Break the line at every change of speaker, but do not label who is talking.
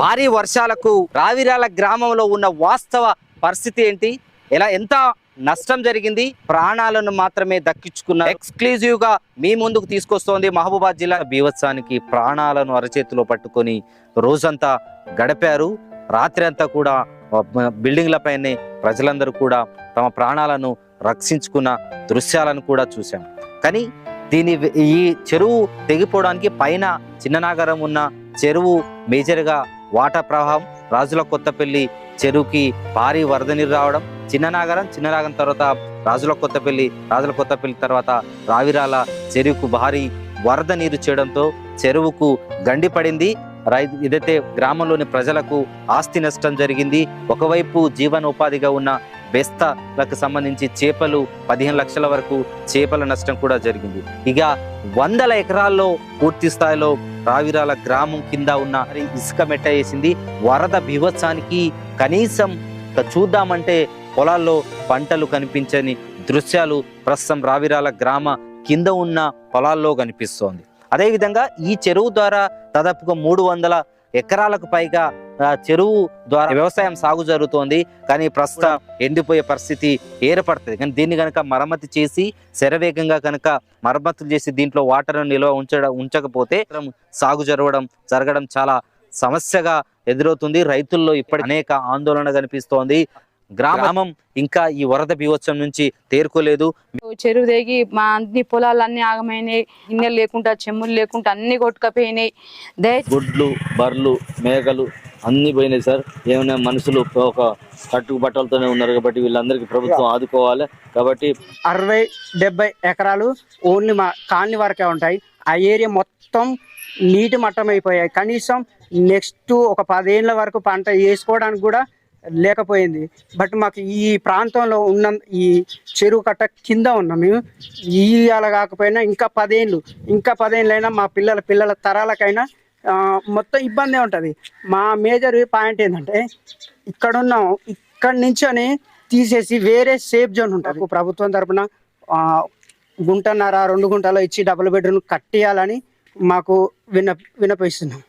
భారీ వర్షాలకు రావిరాల గ్రామంలో ఉన్న వాస్తవ పరిస్థితి ఏంటి? ఎలా ఎంత నష్టం జరిగింది? ప్రాణాలను మాత్రమే దక్కించుకున్న ఎక్స్క్లూజివ్గా మీ ముందుకు తీసుకొస్తోంది మహబూబాద్ జిల్లా బీవత్సానికి ప్రాణాలను అరచేతిలో పట్టుకొని రోజంతా గడిపారు. రాత్రి అంతా కూడా బిల్డింగ్ల పైనే ప్రజలందరూ కూడా తమ ప్రాణాలను రక్షించుకున్న దృశ్యాలను కూడా చూశాం. కానీ దీని ఈ చెరువు తెగిపోవడానికి పైన చిన్ననాగరం ఉన్న చెరువు మేజర్గా వాటర్ ప్రవాహం రాజుల కొత్తపల్లి చెరువుకి భారీ వరద నీరు రావడం చిన్ననాగరం చిన్ననాగరం తర్వాత రాజుల కొత్తపల్లి రాజుల కొత్తపల్లి తర్వాత రావిరాల చెరువుకు భారీ వరద నీరు చేయడంతో చెరువుకు గండి పడింది. రైతు ఇదైతే గ్రామంలోని ప్రజలకు ఆస్తి నష్టం జరిగింది ఒకవైపు జీవనోపాధిగా ఉన్న బెస్తలకు సంబంధించి చేపలు పదిహేను లక్షల వరకు చేపల నష్టం కూడా జరిగింది. ఇక వందల ఎకరాల్లో పూర్తి స్థాయిలో రావిరాల గ్రామం కింద ఉన్న ఇసుక మెట్ట వేసింది. వరద బీభత్సానికి కనీసం చూద్దామంటే పొలాల్లో పంటలు కనిపించని దృశ్యాలు ప్రస్తుతం రావిరాల గ్రామ కింద ఉన్న పొలాల్లో కనిపిస్తోంది. అదేవిధంగా ఈ చెరువు ద్వారా దాదాపుగా మూడు వందల ఎకరాలకు పైగా చెరువు ద్వారా వ్యవసాయం సాగు జరుగుతోంది. కానీ ప్రస్తుతం ఎండిపోయే పరిస్థితి ఏర్పడుతుంది. కానీ దీన్ని కనుక మరమ్మతి చేసి శరవేగంగా కనుక మరమ్మతులు చేసి దీంట్లో వాటర్ నిల్వ ఉంచడం ఉంచకపోతే సాగు జరగడం జరగడం చాలా సమస్యగా ఎదురవుతుంది. రైతుల్లో ఇప్పటి అనేక ఆందోళన కనిపిస్తోంది. గ్రామం ఇంకా ఈ వరద బీభత్సం నుంచి తేరుకోలేదు.
చెరువు తెగి మా అన్ని పొలాలు అన్ని ఆగమైనాయి. గిన్నెలు లేకుండా చెమ్ములు లేకుండా అన్ని కొట్టుకపోయినాయి.
గుడ్లు బర్రెలు మేకలు అన్ని పోయినాయి సార్. ఏమైనా మనుషులు ఒక కట్టుకు బట్టలతోనే ఉన్నారు కాబట్టి వీళ్ళందరికీ ప్రభుత్వం ఆదుకోవాలి. కాబట్టి
అరవై డెబ్బై ఎకరాలు ఓన్లీ మా కాలనీ వరకే ఉంటాయి. ఆ ఏరియా మొత్తం నీటి మట్టం అయిపోయాయి కనీసం నెక్స్ట్ ఒక పదేళ్ళ వరకు పంట వేసుకోవడానికి కూడా లేకపోయింది. బట్ మాకు ఈ ప్రాంతంలో ఉన్న ఈ చెరువు కట్ట కింద ఉన్నాం మేము ఈ అలా కాకపోయినా ఇంకా పదేళ్ళు ఇంకా పదేళ్ళైనా మా పిల్లల పిల్లల తరాలకైనా మొత్తం ఇబ్బందే ఉంటుంది. మా మేజర్ పాయింట్ ఏంటంటే ఇక్కడ ఉన్నాం ఇక్కడ నుంచి తీసేసి వేరే సేఫ్ జోన్ ఉంటుంది. ప్రభుత్వం తరపున గుంటన్నర రెండు గుంటలు ఇచ్చి డబుల్ బెడ్రూమ్ కట్టేయాలని మాకు విన్న విన్నపిస్తున్నాం.